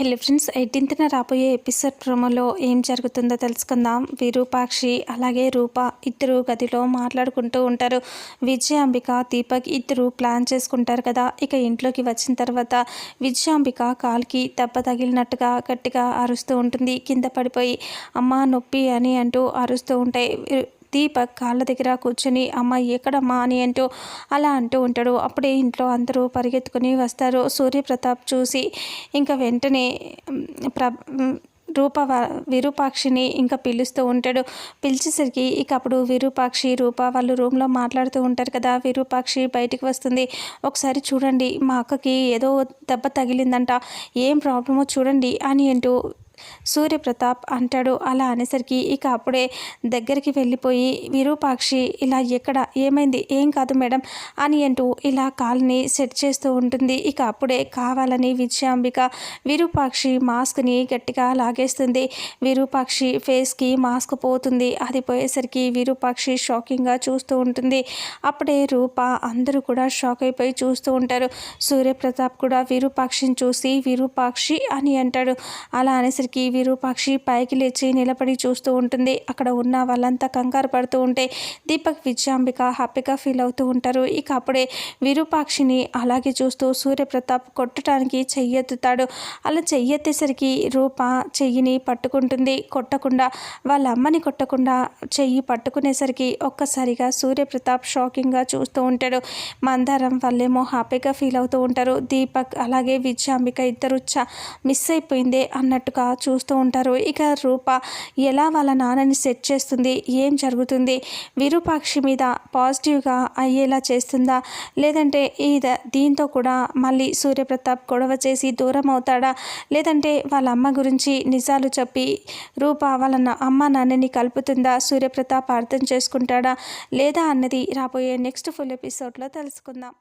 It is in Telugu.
హలో ఫ్రెండ్స్ ఎయిటీన్త్న రాబోయే ఎపిసోడ్ ప్రోమోలో ఏం జరుగుతుందో తెలుసుకుందాం. విరూపాక్షి అలాగే రూప ఇద్దరు గదిలో మాట్లాడుకుంటూ ఉంటారు. విజయాంబిక దీపక్ ఇద్దరు ప్లాన్ చేసుకుంటారు కదా. ఇక ఇంట్లోకి వచ్చిన తర్వాత విజయాంబిక కాల్కి దెబ్బ తగిలినట్టుగా గట్టిగా అరుస్తూ ఉంటుంది. కింద పడిపోయి అమ్మ నొప్పి అని అంటూ అరుస్తూ ఉంటాయి. దీపక్ కాళ్ళ దగ్గర కూర్చొని అమ్మ ఎక్కడమ్మా? అని అంటూ అలా అంటూ ఉంటాడు. అప్పుడే ఇంట్లో అందరూ పరిగెత్తుకుని వస్తారు. సూర్యప్రతాప్ చూసి ఇంకా వెంటనే ప్ర రూప విరూపాక్షిని ఇంకా పిలుస్తూ ఉంటాడు. పిలిచేసరికి ఇక అప్పుడు విరూపాక్షి రూప వాళ్ళు రూమ్లో మాట్లాడుతూ ఉంటారు కదా. విరూపాక్షి బయటికి వస్తుంది. ఒకసారి చూడండి మా అక్కకి ఏదో దెబ్బ తగిలిందంట. ఏం ప్రాబ్లమో చూడండి అని అంటూ సూర్యప్రతాప్ అంటాడు. అలా అనేసరికి ఇక అప్పుడే దగ్గరికి వెళ్ళిపోయి విరూపాక్షి ఇలా ఎక్కడ? ఏమైంది? ఏం కాదు మేడం అని అంటూ ఇలా కాల్ని సెట్ చేస్తూ ఉంటుంది. ఇక అప్పుడే కావాలని విజయాంబిక విరూపాక్షి మాస్క్ని గట్టిగా లాగేస్తుంది. విరూపాక్షి ఫేస్కి మాస్క్ పోతుంది. అది పోయేసరికి విరూపాక్షి షాకింగ్గా చూస్తూ ఉంటుంది. అప్పుడే రూప అందరూ కూడా షాక్ అయిపోయి చూస్తూ ఉంటారు. సూర్యప్రతాప్ కూడా విరూపాక్షిని చూసి విరూపాక్షి అని అంటాడు. అలా అనేసరికి వచ్చేసరికి విరూపాక్షి పైకి లేచి నిలబడి చూస్తూ ఉంటుంది. అక్కడ ఉన్న వాళ్ళంతా కంగారు పడుతూ ఉంటే దీపక్ విజయాంబిక హ్యాపీగా ఫీల్ అవుతూ ఉంటారు. ఇక అప్పుడే విరూపాక్షిని అలాగే చూస్తూ సూర్యప్రతాప్ కొట్టడానికి చెయ్యెత్తుతాడు అలా చెయ్యెత్తేసరికి రూప చెయ్యిని పట్టుకుంటుంది. కొట్టకుండా వాళ్ళ అమ్మని కొట్టకుండా చెయ్యి పట్టుకునేసరికి ఒక్కసారిగా సూర్యప్రతాప్ షాకింగ్గా చూస్తూ ఉంటాడు. మందారం వాళ్ళేమో హ్యాపీగా ఫీల్ అవుతూ ఉంటారు. దీపక్ అలాగే విజయాంబిక ఇద్దరు చ మిస్ అయిపోయిందే అన్నట్టుగా చూస్తూ ఉంటారు. ఇక రూప ఎలా వాళ్ళ నాన్నని సెట్ చేస్తుంది? ఏం జరుగుతుంది? విరూపాక్షి మీద పాజిటివ్గా అయ్యేలా చేస్తుందా? లేదంటే ఈ దీంతో కూడా మళ్ళీ సూర్యప్రతాప్ గొడవ చేసి దూరం అవుతాడా? లేదంటే వాళ్ళ అమ్మ గురించి నిజాలు చెప్పి రూప వాళ్ళ అమ్మ నాన్నని కలుపుతుందా? సూర్యప్రతాప్ అర్థం చేసుకుంటాడా? లేదా అన్నది రాబోయే నెక్స్ట్ ఫుల్ ఎపిసోడ్లో తెలుసుకుందాం.